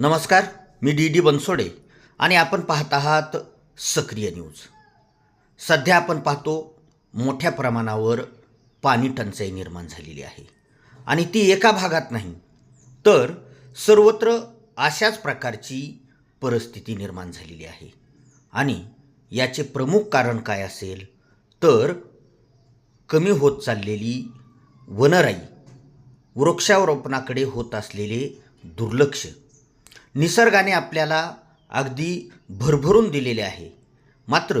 नमस्कार मी D D Bansode आणि आपण पाहत आहात सक्रिय न्यूज. सध्या आपण पाहतो मोठ्या प्रमाणावर पाणी टंचाई निर्माण झालेली आहे. आणि ती एका भागात नाही तर सर्वत्र अशाच प्रकारची परिस्थिती निर्माण झालेली आहे. आणि याचे प्रमुख कारण काय असेल तर कमी होत चाललेली वनराई वृक्षारोपणाकडे होत असलेले दुर्लक्ष निसर्गाने आपल्याला अगदी भरभरून दिलेले आहे. मात्र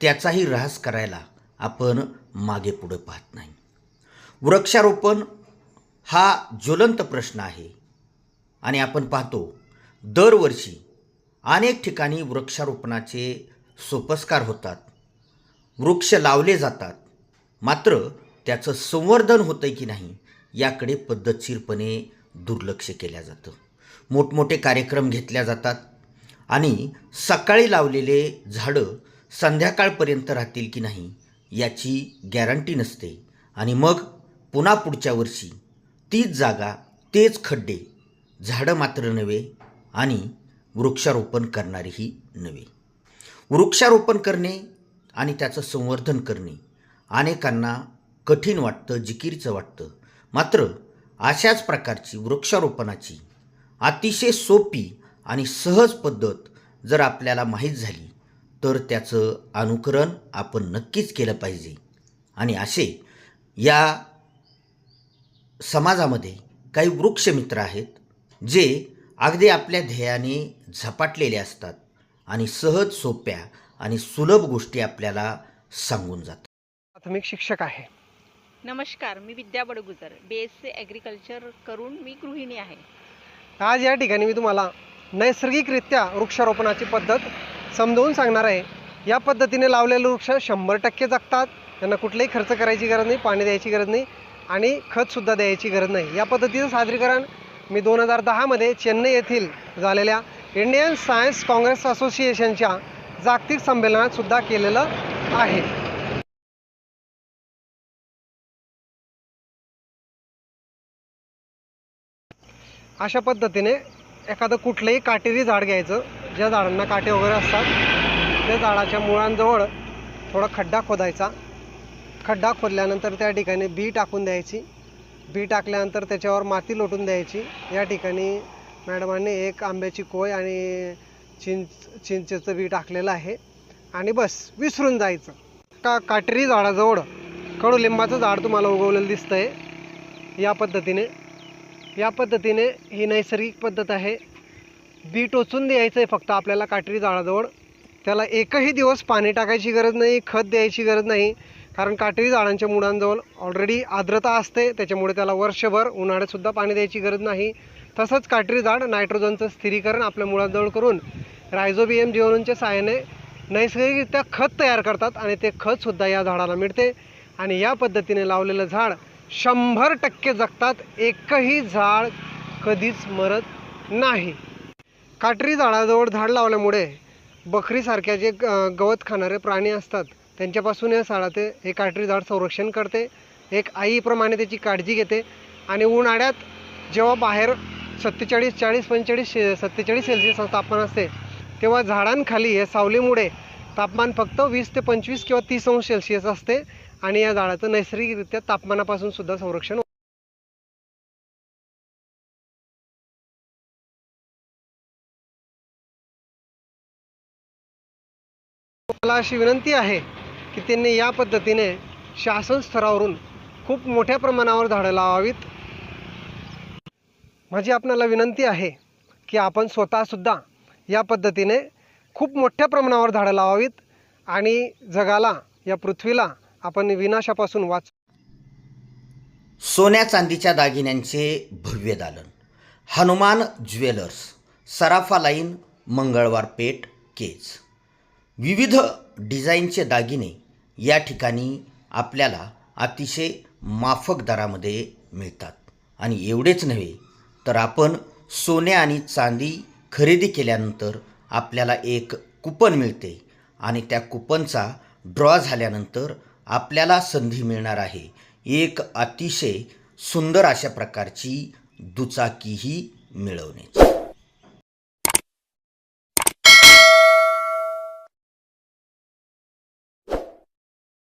त्याचाही ऱ्हास करायला आपण मागे पुढे पाहत नाही. वृक्षारोपण हा ज्वलंत प्रश्न आहे. आणि आपण पाहतो दरवर्षी अनेक ठिकाणी वृक्षारोपणाचे सोपस्कार होतात. वृक्ष लावले जातात. मात्र त्याचं संवर्धन होतं आहे की नाही याकडे पद्धतशीरपणे दुर्लक्ष केल्या जातं. मोठमोठे कार्यक्रम घेतल्या जातात. आणि सकाळी लावलेले झाडं संध्याकाळपर्यंत राहतील की नाही याची गॅरंटी नसते. आणि मग पुन्हा पुढच्या वर्षी तीच जागा तेच खड्डे झाडं मात्र नव्हे आणि वृक्षारोपण करणारीही नव्हे. वृक्षारोपण करणे आणि त्याचं संवर्धन करणे अनेकांना कठीण वाटतं जिकिरीचं वाटतं. मात्र अशाच प्रकारची वृक्षारोपणाची अतिशय सोपी आणि सहज पद्धत जर आपल्याला माहीत झाली तर त्याचं अनुकरण आपण नक्कीच केलं पाहिजे. आणि असे या समाजामध्ये काही वृक्षमित्र आहेत जे अगदी आपल्या ध्येयाने झपाटलेले असतात आणि सहज सोप्या आणि सुलभ गोष्टी आपल्याला सांगून जातात. प्राथमिक शिक्षक आहे. नमस्कार मी Vidya Badgujar B S C agriculture करून मी गृहिणी आहे. आज या ठिकाणी मी तुम्हाला नैसर्गिकरित्या वृक्षारोपणाची पद्धत समजावून सांगणार आहे. या पद्धतीने लावलेले वृक्ष शंभर टक्के जगतात. त्यांना कुठलाही खर्च करायची गरज नाही पाणी द्यायची गरज नाही आणि खतसुद्धा द्यायची गरज नाही. या पद्धतीचं सादरीकरण मी दोन हजार दहामध्ये चेन्नई येथील झालेल्या इंडियन सायन्स काँग्रेस असोसिएशनच्या जागतिक संमेलनात सुद्धा केलेलं आहे. अशा पद्धतीने एखादं कुठलंही काटेरी झाड घ्यायचं ज्या झाडांना काटे वगैरे असतात त्या झाडाच्या मुळांजवळ थोडा खड्डा खोदायचा. खड्डा खोदल्यानंतर त्या ठिकाणी बी टाकून द्यायची. बी टाकल्यानंतर त्याच्यावर माती लोटून द्यायची. या ठिकाणी मॅडमांनी एक आंब्याची कोय आणि चिंच चिंचेचं बी टाकलेलं आहे. आणि बस विसरून जायचं. का काटेरी झाडाजवळ कडुलिंबाचं झाड तुम्हाला उगवलेलं दिसतं आहे या पद्धतीने. या पद्धतीने ही नैसर्गिक पद्धत आहे. बी टोचून द्यायचं आहे फक्त आपल्याला काटेरी झाडाजवळ. त्याला एकही दिवस पाणी टाकायची गरज नाही खत द्यायची गरज नाही. कारण काटेरी झाडांच्या मुळांजवळ ऑलरेडी आर्द्रता असते त्याच्यामुळे त्याला वर्षभर उन्हाळ्यातसुद्धा पाणी द्यायची गरज नाही. तसंच काटेरी झाड नायट्रोजनचं स्थिरीकरण आपल्या मुळांजवळ करून रायझोबियम जीवनच्या सहाय्याने नैसर्गिकरित्या खत तयार करतात आणि ते खतसुद्धा या झाडाला मिळते. आणि या पद्धतीने लावलेलं झाड शंभर टक्के जगतात एकही झाड कधीच मरत नाही. काटरी झाडाजवळ झाड लावल्यामुळे बकरीसारख्या जे गवत खाणारे प्राणी असतात त्यांच्यापासून या झाडाचे हे काटरी झाड संरक्षण करते. एक आईप्रमाणे त्याची काळजी घेते आणि उन्हाळ्यात जेव्हा बाहेर सत्तेचाळीस चाळीस पंचेचाळीस शे सत्तेचाळीस सेल्सिअस तापमान असते तेव्हा झाडांखाली हे सावलीमुळे तापमान फक्त वीस ते पंचवीस किंवा तीस अंश सेल्सिअस असते. आणि या झाडाचं नैसर्गिकरित्या तापमानापासून सुद्धा संरक्षण मला अशी विनंती आहे की त्यांनी या पद्धतीने शासन स्तरावरून खूप मोठ्या प्रमाणावर झाडं लावावीत. माझी आपणाला विनंती आहे की आपण स्वतःसुद्धा या पद्धतीने खूप मोठ्या प्रमाणावर झाडं लावावीत आणि जगाला या पृथ्वीला आपण विनाशापासून वाच. सोन्या चांदीच्या दागिन्यांचे भव्य दालन. हनुमान ज्वेलर्स सराफा लाईन मंगळवार पेठ केज. विविध डिझाईनचे दागिने या ठिकाणी आपल्याला अतिशय माफक दरामध्ये मिळतात. आणि एवढेच नव्हे तर आपण सोने आणि चांदी खरेदी केल्यानंतर आपल्याला एक कुपन मिळते आणि त्या कुपनचा ड्रॉ झाल्यानंतर आपल्याला संधी मिळणार आहे. एक अतिशय सुंदर अशा प्रकारची दुचाकीही मिळवण्याची.